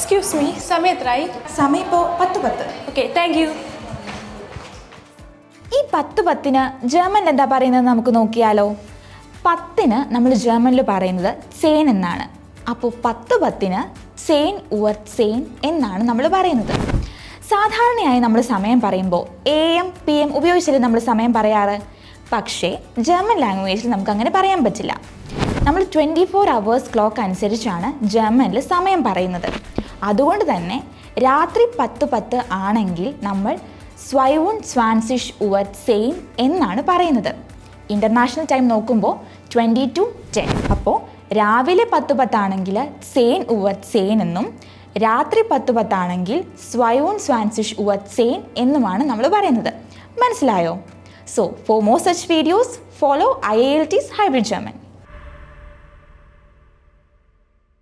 Excuse me സമയം എത്രയായി സമയം ഇപ്പോൾ പത്ത് പത്ത്. ഓക്കെ താങ്ക് യു ഈ പത്ത് പത്തിന് ജർമ്മനിൽ എന്താ പറയുന്നത് നമുക്ക് നോക്കിയാലോ? പത്തിന് നമ്മൾ ജർമ്മനിൽ പറയുന്നത് സേൻ എന്നാണ്. അപ്പോൾ പത്ത് പത്തിന് സേൻ ഉവർ സേൻ എന്നാണ് നമ്മൾ പറയുന്നത്. സാധാരണയായി നമ്മൾ സമയം പറയുമ്പോൾ എ എം പി എം ഉപയോഗിച്ചല്ലേ നമ്മൾ സമയം പറയാറ്. പക്ഷേ ജർമ്മൻ ലാംഗ്വേജിൽ നമുക്ക് അങ്ങനെ പറയാൻ പറ്റില്ല. നമ്മൾ ട്വന്റി ഫോർ അവേഴ്സ് ക്ലോക്ക് അനുസരിച്ചാണ് ജർമ്മനിൽ സമയം പറയുന്നത്. അതുകൊണ്ട് തന്നെ രാത്രി പത്ത് പത്ത് ആണെങ്കിൽ നമ്മൾ സ്വൈവുൺ സ്വാൻസിഷ് ഉവർ സെയിം എന്നാണ് പറയുന്നത്. ഇന്റർനാഷണൽ ടൈം നോക്കുമ്പോൾ ട്വന്റി ടു ടെൻ അപ്പോൾ രാവിലെ പത്ത് പത്താണെങ്കിൽ സെയിൻ ഉവർ സെയിൻ എന്നും രാത്രി പത്ത് പത്താണെങ്കിൽ സ്വയവും സ്വാൻസിഷ് ഉവർ സെയിൻ എന്നുമാണ് നമ്മൾ പറയുന്നത്. മനസ്സിലായോ? So for more such videos follow IELTS hybrid German